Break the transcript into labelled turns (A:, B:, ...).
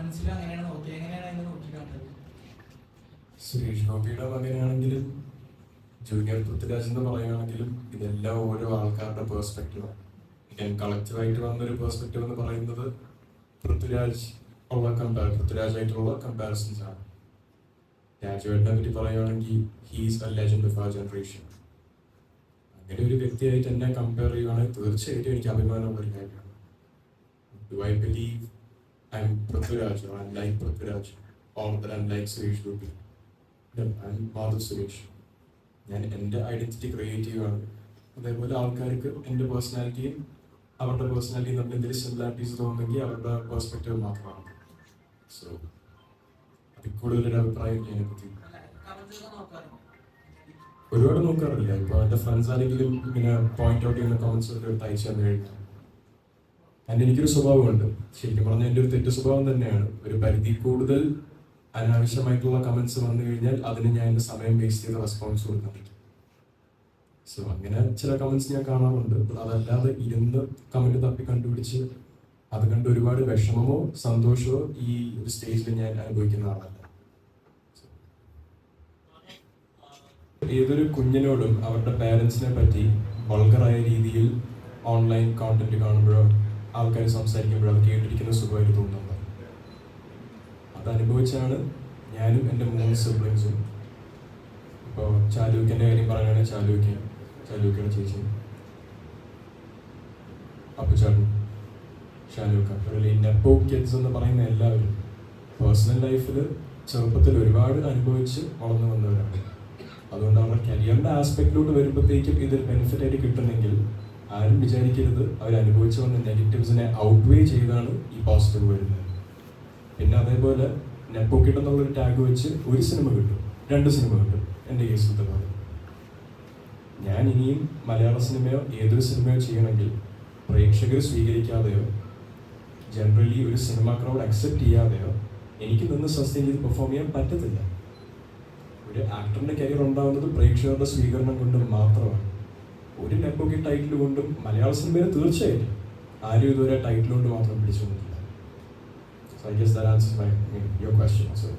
A: കമന്റ്സിലും അങ്ങനെയാണ് നോക്കിയത് എങ്ങനെയാണ് അതിനെ നോക്കി
B: സുരേഷ് ഗോപിയുടെ മകനാണെങ്കിലും ജൂനിയർ പൃഥ്വിരാജ് പറയുകയാണെങ്കിലും ഇതെല്ലാം ഓരോ ആൾക്കാരുടെ പേഴ്സ്പെക്റ്റീവാണ് ഞാൻ കളക്റ്റീവായിട്ട് വന്നൊരു പേഴ്സ്പെക്റ്റീവ് എന്ന് പറയുന്നത് പൃഥ്വിരാജ് ഉള്ള കമ്പാ പൃഥ്വിരാജായിട്ടുള്ള കമ്പാരിസൺസ് ആണ്. രാജുവേട്ടനെ പറ്റി പറയുകയാണെങ്കിൽ ഹീസ് എ ലെജൻഡ് ജനറേഷൻ അങ്ങനെ ഒരു വ്യക്തിയായിട്ട് എന്നെ കമ്പയർ ചെയ്യുകയാണെങ്കിൽ തീർച്ചയായിട്ടും എനിക്ക് അഭിമാനമുള്ള ഒരു കാര്യമാണ്. Do I believe I Prithviraj Prithviraj I'm like Prithviraj or the I'm like Suresh Gopi I'm ഞാൻ എന്റെ ഐഡന്റിറ്റി ക്രിയേറ്റ് ചെയ്യുകയാണ് അതേപോലെ ആൾക്കാർക്ക് എന്റെ പേഴ്സണാലിറ്റിയും അവരുടെ പേഴ്സണാലിറ്റിയും തമ്മിൽ എന്തെങ്കിലും സിമിലാരിറ്റീസ് തോന്നുന്നെങ്കിൽ അവരുടെ പേഴ്സ്പെക്റ്റീവ് മാത്രമാണ്. സോ അതിൽ കൂടുതലൊരു അഭിപ്രായം ഞാൻ പറ്റി ഒരുപാട് നോക്കാറില്ല. ഇപ്പോൾ എന്റെ ഫ്രണ്ട്സ് ആണെങ്കിലും ഇങ്ങനെ പോയിന്റ് ഔട്ട് ചെയ്യുന്ന കമൻസ് ഒക്കെ അയച്ചു തന്നു കഴിഞ്ഞാൽ എന്റെ എനിക്കൊരു സ്വഭാവമുണ്ട്. ശരിക്കും പറഞ്ഞാൽ എന്റെ ഒരു തെറ്റ് സ്വഭാവം തന്നെയാണ്. ഒരു പരിധി കൂടുതൽ അനാവശ്യമായിട്ടുള്ള കമൻസ് വന്നു കഴിഞ്ഞാൽ അതിന് ഞാൻ എന്റെ സമയം വേസ്റ്റ് ചെയ്ത റെസ്പോൺസ് കൊടുക്കാൻ പറ്റും. സോ അങ്ങനെ ചില കമൻസ് ഞാൻ കാണാറുണ്ട്. അതല്ലാതെ ഇരുന്ന് കമന്റ് തപ്പി കണ്ടുപിടിച്ച് അത് കണ്ട് ഒരുപാട് വിഷമമോ സന്തോഷമോ ഈ ഒരു സ്റ്റേജിൽ ഞാൻ അനുഭവിക്കുന്ന ആളല്ല. ഏതൊരു കുഞ്ഞിനോടും അവരുടെ പേരൻസിനെ പറ്റി വൾഗറായ രീതിയിൽ ഓൺലൈൻ കോണ്ടന്റ് കാണുമ്പോഴോ ആൾക്കാർ സംസാരിക്കുമ്പോൾ അവർ കേട്ടിരിക്കുന്ന സുഖമായിട്ട് തോന്നുന്നുണ്ട് അനുഭവിച്ചാണ് ഞാനും എന്റെ മൂന്ന് സിബ്ലിങ്സും. ഇപ്പോൾ ചാലൂക്കിന്റെ കാര്യം പറയുകയാണെങ്കിൽ ചാലൂക്ക് ചാലൂക്കയുടെ ചേച്ചി. അപ്പുചാട്ടൻ ഷാലൂക്ക അതുപോലെ നെപ്പോ കിഡ്സ് എന്ന് പറയുന്ന എല്ലാവരും പേഴ്സണൽ ലൈഫിൽ ചെറുപ്പത്തിൽ ഒരുപാട് അനുഭവിച്ച് വളർന്നു വന്നവരാണ്. അതുകൊണ്ട് അവരുടെ കരിയറിന്റെ ആസ്പെക്റ്റിലോട്ട് വരുമ്പോഴത്തേക്കും ഇതൊരു ബെനിഫിറ്റ് ആയിട്ട് കിട്ടുന്നെങ്കിൽ ആരും വിചാരിക്കരുത്. അവർ വന്ന നെഗറ്റീവ്സിനെ ഔട്ട്വേ ചെയ്താണ് ഈ പോസിറ്റീവ് വരുന്നത്. പിന്നെ അതേപോലെ നെപ്പോക്കിട്ട് എന്നുള്ളൊരു ടാഗ് വെച്ച് ഒരു സിനിമ കിട്ടും. രണ്ട് സിനിമ കിട്ടും എന്റെ കേസിലത്തെ പോലെ ഞാൻ ഇനിയും മലയാള സിനിമയോ ഏതൊരു സിനിമയോ ചെയ്യണമെങ്കിൽ പ്രേക്ഷകർ സ്വീകരിക്കാതെയോ ജനറലി ഒരു സിനിമ ക്രൗഡ് അക്സെപ്റ്റ് ചെയ്യാതെയോ എനിക്ക് നിന്ന് സസ്റ്റെയിൻ ചെയ്ത് പെർഫോം ചെയ്യാൻ പറ്റത്തില്ല. ഒരു ആക്ടറിന്റെ കരിയർ ഉണ്ടാകുന്നത് പ്രേക്ഷകരുടെ സ്വീകരണം കൊണ്ട് മാത്രമാണ്. ഒരു നെപ്പോക്കി ടൈറ്റിൽ കൊണ്ടും മലയാള സിനിമയിൽ തീർച്ചയായിട്ടും ആരും ഇതുവരെ ടൈറ്റിൽ കൊണ്ട് മാത്രം പിടിച്ചു കൊണ്ടിട്ടില്ല so I guess that answers my your question so